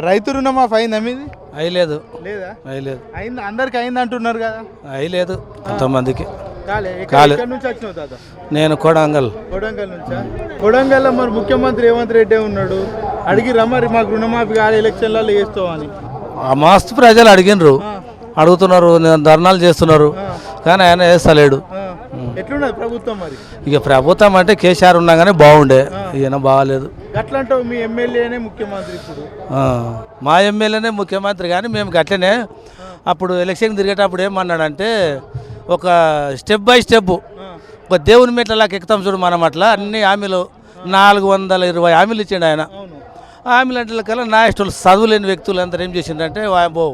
రైతు రుణమాఫీ అయిందా మీది? అయ్యలేదు. లేదా? అయ్యలేదు. అయింది అందరికి అయింది అంటున్నారు కదా. అయ్యలేదు కొంతమందికి. కాలే ఎక్కడ- కాలే. ఎక్కడి నుంచి వచ్చినావు తాత? నేను కొడంగల్. కొడంగల్ నుంచా? కొడంగల్ మరి ముఖ్యమంత్రి రేవంత్ రెడ్డి ఉన్నాడు. అడిగిరా మరి మాకు రుణమాఫీ కాలే ఎలక్షన్లలో వేస్తామని ఆ మస్తు ప్రజలు అడిగినరు అడుగుతున్నారు నేను ధర్నాలు చేస్తున్నారు. కానీ ఆయన వేస్తలేడు. ఎట్లున్నది ప్రభుత్వం మరి? ఇక ప్రభుత్వం అంటే కేసీఆర్ ఉన్నా కానీ బాగుండే. ఈయన బాగాలేదు. గట్లంటావు మీ ఎమ్మెల్యేనే ముఖ్యమంత్రి ఇప్పుడు? మా ఎమ్మెల్యేనే ముఖ్యమంత్రి కానీ మేము గట్లనే అప్పుడు ఎలక్షన్ తిరిగేటప్పుడు ఏమన్నాడంటే ఒక స్టెప్ బై స్టెప్ ఒక దేవుని మెట్లలాగా ఎక్కుతాం చూడు మనం అట్లా అన్ని హామీలు నాలుగు వందల ఇరవై హామీలు ఇచ్చిండు ఆయన. హామీలు అంటే కల్లా నా ఇష్టం చదువులేని వ్యక్తులు అందరూ ఏం చేసిండంటే వాబో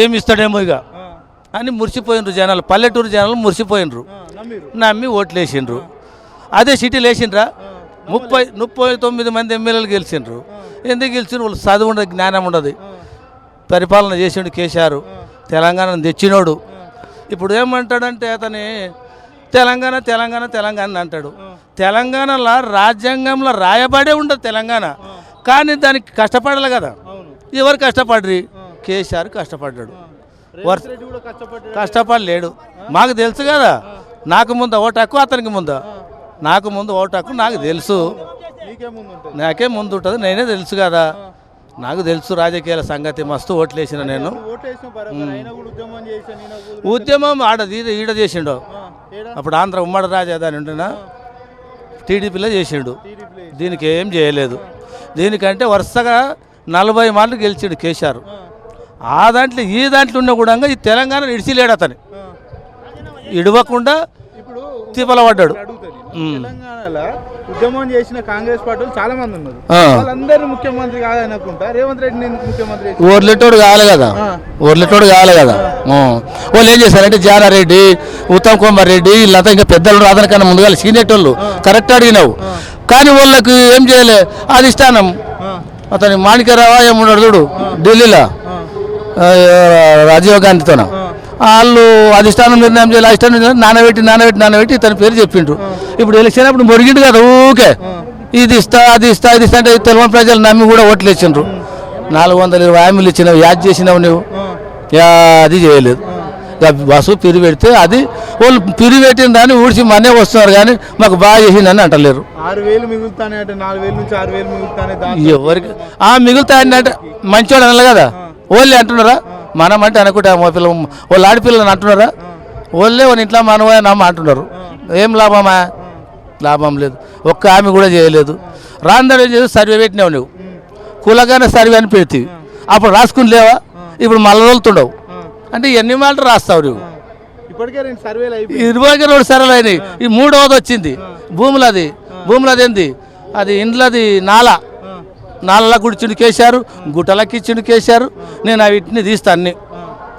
ఏమి ఇస్తాడేమో ఇక అని మురిసిపోయినరు జనాలు పల్లెటూరు జనాలు మురిసిపోయినరు నమ్మి ఓట్లు వేసిండ్రు. అదే సిటీలు వేసిండ్రా ముప్పై ముప్పై తొమ్మిది మంది ఎమ్మెల్యేలు గెలిచిండ్రు. ఎందుకు గెలిచిండ్రు? వాళ్ళు చదువు ఉండదు జ్ఞానం ఉండదు. పరిపాలన చేసిండు కేసీఆర్. తెలంగాణను తెచ్చినోడు. ఇప్పుడు ఏమంటాడంటే అతని తెలంగాణ తెలంగాణ తెలంగాణ అంటాడు. తెలంగాణలో రాజ్యాంగంలో రాయబడే ఉండదు తెలంగాణ. కానీ దానికి కష్టపడాలి కదా. ఎవరు కష్టపడ్రి? కేసీఆర్ కష్టపడ్డాడు. కష్టపడలేడు. మాకు తెలుసు కదా. నాకు ముందు ఓటు హక్కు అతనికి ముందు. నాకు ముందు ఓటు హక్కు నాకు తెలుసు. నీకే ముందు ఉంటుంది నేనే తెలుసు కదా. నాకు తెలుసు రాజకీయాల సంగతి మస్తు ఓట్లు వేసిన నేను ఉద్యమం ఆడ ఈడ చేసిండు. అప్పుడు ఆంధ్ర ఉమ్మడి రాజధాని ఉండినా టీడీపీలో చేసిండు. దీనికి ఏం చేయలేదు. దీనికంటే వరుసగా నలభై మార్లు గెలిచిండు కేసీఆర్. ఆ. దాంట్లో ఈ దాంట్లో ఉన్న కూడా ఈ తెలంగాణ ఇడిచిలేడు అతని. ఇడవకుండా ఇప్పుడు తిప్పల పడ్డాడు అడుగుతాను తెలంగాణలో ఉద్యమం చేసిన కాంగ్రెస్ పార్టీలు చాలా మంది ఉన్నారు. వాళ్ళందరూ ముఖ్యమంత్రి కాదనుకుంటా. రేవంత్ ఎందుకు ముఖ్యమంత్రి ఓర్లెటోడు కావాలి కదా. ఆ. ఓర్లెటోడు కావాలి కదా. వాళ్ళు ఏం చేశారంటే జానారెడ్డి ఉత్తమ్ కుమార్ రెడ్డి వీళ్ళంతా ఇంకా పెద్దలు అతనికన్నా ముందుగా సీనియర్ వాళ్ళు కరెక్ట్ అడిగినావు. కానీ వాళ్ళకి ఏం చేయలే? అధిష్టానం. అతని మాణిక్యరావు ఏమున్నాడు చూడు ఢిల్లీలో. రాజీవ్ గాంధీతోన? వాళ్ళు అధిష్టానం నిర్ణయం చేయాలి అధిష్టానం నిర్ణయం నానబెట్టి నానబెట్టి నానబెట్టి ఇతని పేరు చెప్పిండ్రు. ఇప్పుడు ఎలక్షన్ అప్పుడు మొరిగిండు కదా ఊకే. ఇది ఇస్తా అది ఇస్తా ఇది ఇస్తా అంటే తెలవని ప్రజలు నమ్మి కూడా ఓట్లు ఇచ్చిండ్రు నాలుగు వందల ఇరవై హామీలు ఇచ్చినావు యాద్ చేసినావు నువ్వు అది చేయలేదు. బస్సు పిరి పెడితే అది వాళ్ళు పిరి పెట్టిన దాన్ని ఊడ్చి మనే వస్తున్నారు కానీ మాకు బాగా చేసిందని అంటలేరు. ఆరు వేలు మిగులుతానే అంటే నాలుగు వేలు నుంచి ఆరు వేలు మిగులుతానే దాని ఎవరికి? ఆ మిగులుతాయని అంటే మంచోడు అనాలి కదా. ఓళ్ళే అంటున్నారా? మనం అంటే అనుకుంటా మా పిల్ల వాళ్ళ ఆడపిల్లని అంటున్నారా? ఓళ్ళే వాళ్ళ ఇంట్లో మనవే నమ్మ అంటున్నారు. ఏం లాభమా? లాభం లేదు. ఒక్క ఆమె కూడా చేయలేదు. రాందరం చేసి సర్వే పెట్టినావు నువ్వు. కులగానే సర్వే అని పెడితే. అప్పుడు రాసుకుని లేవా? ఇప్పుడు మళ్ళీ తోలుతుండవు. అంటే ఎన్ని మాటలు రాస్తావు నువ్వు? ఇప్పటికే రెండు సర్వేలు అయిపోయి ఇరవై రెండు సరలు అయినాయి. ఈ మూడవది వచ్చింది. భూములది. భూములది ఏంది? అది ఇండ్లది నాల. నాలలా గుడిచిండు కేశారు గుట్టలకు ఇచ్చిండు కేసారు నేను వీటిని తీస్తా అన్ని.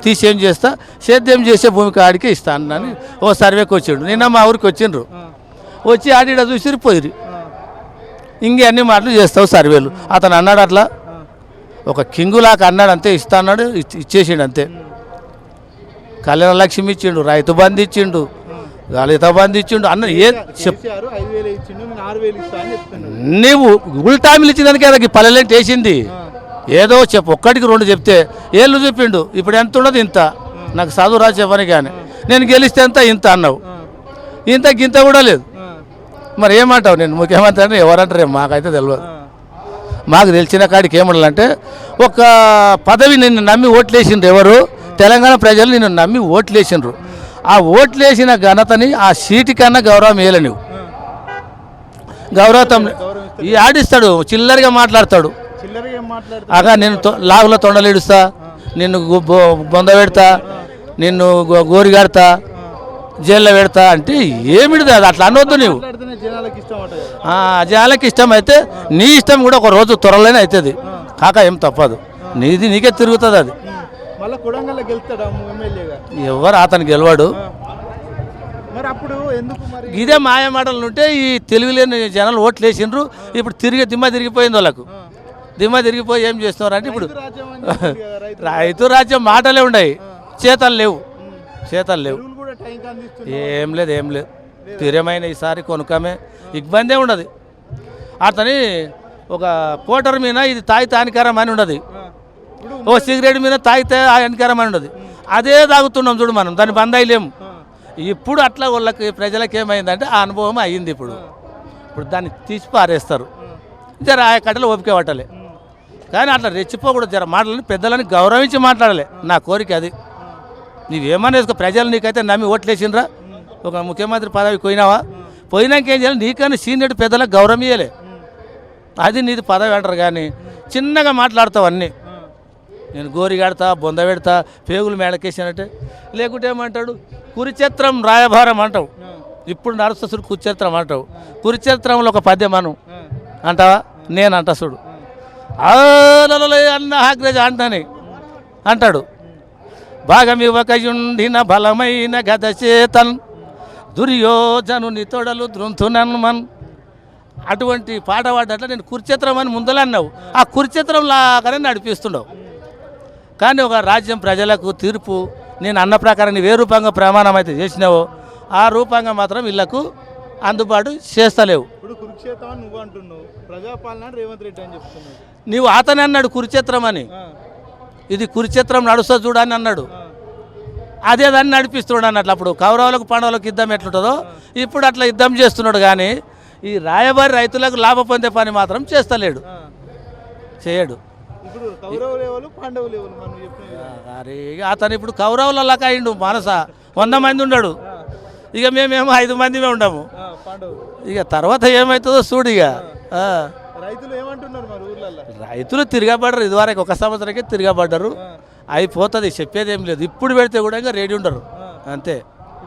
తీసి ఏం చేస్తా? సేద్యం చేసే భూమి కాడికి ఇస్తాను అని ఓ సర్వేకి వచ్చిండు. నిన్న మా ఊరికి వచ్చిండ్రు. వచ్చి ఆడిడ చూసిరు పోయిరు ఇంకే అన్ని మాటలు చేస్తావు సర్వేలు. అతను అన్నాడు అట్లా. ఒక కింగులాగా అన్నాడు అంతే ఇస్తా అన్నాడు ఇచ్చేసిండు అంతే. కళ్యాణ లక్ష్మి ఇచ్చిండు రైతు బంధు ఇచ్చిండు. దళిత బంధు ఇచ్చిండు అన్న ఏ నీవు ఉల్టామిలు ఇచ్చిందానికి అదకి పల్లెలేంటి వేసింది. ఏదో చెప్పు ఒక్కటికి రెండు చెప్తే ఏళ్ళు చెప్పిండు ఇప్పుడు ఎంత ఉండదు ఇంత? నాకు చదువు రా చెప్పని కానీ నేను గెలిస్తే ఎంత? ఇంత అన్నావు. ఇంత గింత కూడా లేదు. మరి ఏమంటావు? నేను ముఖ్యమంత్రి అని ఎవరంటారు మాకైతే తెలియదు మాకు తెలిసిన కాడికి ఏమండాలంటే ఒక పదవి నిన్ను నమ్మి ఓట్లేసిండ్రు ఎవరు? తెలంగాణ ప్రజలు నిన్ను నమ్మి ఓట్లేసిండ్రు. ఆ ఓట్లేసిన ఘనతని ఆ సీటు కన్నా గౌరవం వేయలే నువ్వు గౌరవం ఈ ఆడిస్తాడు చిల్లరగా మాట్లాడతాడు. అగా నేను లాగులో తొండలు ఇడుస్తా నిన్ను బొంద పెడతా నిన్ను గోరి కడతా జైల్లో పెడతా అంటే ఏమిటిది అది? అట్లా అనవద్దు నువ్వు జనాలకు ఇష్టం అయితే నీ ఇష్టం కూడా ఒక రోజు త్వరలోనే అవుతుంది కాక ఏం తప్పదు. నీది నీకే తిరుగుతుంది అది. మళ్ళీ కొడంగల్లో గెలుస్తాడా ఎమ్మెల్యేగా ఎవరు? అతను గెలవాడు. మరి అప్పుడు ఎందుకు మరి? ఇదే మాయ మాటలు ఉంటే ఈ తెలివిలేని జనాలు ఓట్లు వేసిండ్రు ఇప్పుడు తిరిగి దిమ్మ తిరిగిపోయింది వాళ్ళకు. దిమ్మ తిరిగిపోయి ఏం చేస్తున్నారు అంటే ఇప్పుడు రైతు రాజ్యం మాటలే ఉన్నాయి చేతలు లేవు. చేతలు లేవు. ఏం లేదు ఏం లేదు. స్థిరమైన ఈసారి కొనుక్కమే. ఇబ్బందే ఉండదు. అతని ఒక కోటర్ మీద ఇది తాగితే హానికరం అని ఉండదు. ఓ సిగరెట్ మీద తాగితే హానికరం అని ఉండదు. అదే తాగుతున్నాం చూడు మనం దాన్ని బంద్ అయ్యలేము ఇప్పుడు అట్లా వాళ్ళకి ప్రజలకు ఏమైందంటే ఆ అనుభవం అయ్యింది ఇప్పుడు. ఇప్పుడు దాన్ని తీసి పారేస్తారు. జర ఆ కట్టలు ఓపిక పట్టాలి. కానీ అట్లా రెచ్చిపోకూడదు జర మాటలని పెద్దలని గౌరవించి మాట్లాడాలి. నా కోరిక అది. నీవేమన్నా వేసుకో ప్రజలు నీకైతే నమ్మి ఓట్లేసిండ్రా. ఒక ముఖ్యమంత్రి పదవి పోయినావా పోయినాక ఏం చేయాలి? నీకన్నా సీనియర్ పెద్దలకు గౌరవం ఇవ్వలే అది నీది పదవి అంటారు కానీ చిన్నగా మాట్లాడతావు అన్నీ. నేను గోరి కడతా బొంద పెడతా పేగులు మేడకేసానంటే లేకుంటే ఏమంటాడు? కురుచత్రం రాయభారం అంటావు. ఇప్పుడు నడుస్తుంది కురుచత్రం అంటావు. కురుచత్రంలో ఒక పద్యం అను. అంటావా? నేను అంటా చూడు. ఆలలలే అన్న హాగ్రజ అంటాని అంటాడు. భాగమివ్వకయుండిన బలమైన గద చేతన్ దుర్యోధనుని తొడలు దృంతునన్మన్ అటువంటి పాట పాడట్ల నేను కురుచత్రం అని ముందలే అన్నావు. ఆ కురుచత్రం లాగానే నడిపిస్తుండవు. కానీ ఒక రాజ్యం ప్రజలకు తీర్పు నేను అన్న ప్రకారం నీవు ఏ రూపంగా ప్రమాణం అయితే చేసినావో ఆ రూపంగా మాత్రం వీళ్ళకు అందుబాటు చేస్తలేవు. ఇప్పుడు కురుక్షేత్రం నువ్వు అంటున్నావు ప్రజాపాలన అని రేవంత్ రెడ్డి అని చెప్తున్నావు నీవు అతనే అన్నాడు కురుక్షేత్రం అని. ఇది కురుక్షేత్రం నడుస్తా చూడని అన్నాడు. అదే దాన్ని నడిపిస్తున్నాడు అన్నట్లు. అప్పుడు కౌరవులకు పాండవులకు యుద్ధం ఎట్లుంటుందో ఇప్పుడు అట్లా యుద్ధం చేస్తున్నాడు కానీ ఈ రాయబారి రైతులకు లాభ పొందే పని మాత్రం చేస్తలేడు. చేయడు. ఇప్పుడు కౌరవులు ఎవరు పాండవులు ఎవరు మనం చెప్పిన విధంగా. అరే ఇక అతను ఇప్పుడు కౌరవులలాగా అయిండు మనస. వంద మంది ఉన్నాడు ఇక మేమేమో ఐదు మందిమే ఉండము. ఆ, పాండవులు. ఇక తర్వాత ఏమవుతుందో చూడు ఇక. ఆ. రైతులు ఏమంటున్నారు మరి ఊర్లల్లో? రైతులు తిరగబడరు. ఇదివరకు ఒక సంవత్సరకే తిరగబడ్డారు. అయిపోతుంది. చెప్పేది ఏం లేదు. ఇప్పుడు పెడితే కూడా ఇంకా రెడీ ఉండరు. అంతే.